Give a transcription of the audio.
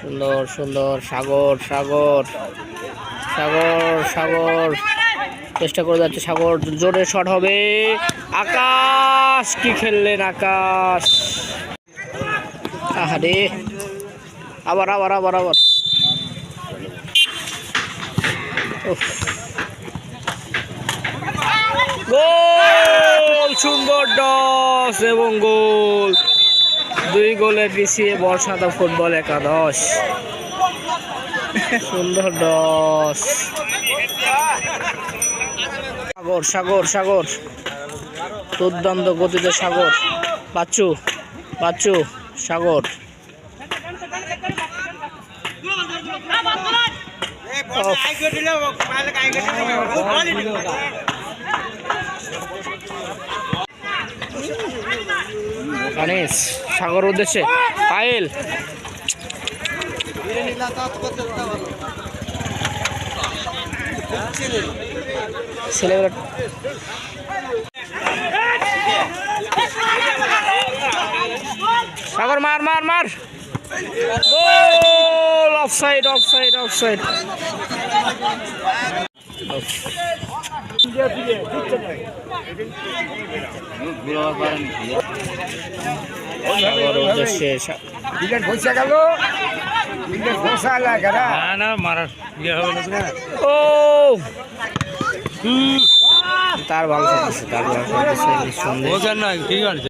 সুন্দর সুন্দর, সাগর সাগর সাগর সাগর। চেষ্টা করে যাচ্ছে সাগর, জোরে শট হবে। আকাশ, কি খেললেন আকাশ? আহারে। আবার আবার আবার আবার। গোল! সুন্দর ডস এবং গোল। দুই গোলে পিছিয়ে বর্ষাদা ফুটবল একাদশ। সুন্দর দশ। সাগর সাগর সাগর। দুর্দান্ত গতিতে সাগর। বাচ্চু বাচ্চু সাগর। গণেশ সাগর উদ্দেশ্যে। পায়েল। সাগর মার মার মার। গোল! অফসাইড অফসাইড অফসাইড উদ্দেশ্যে ইয়ে হবে না। ও! তার ভালো তার ভালো ঠিক আছে।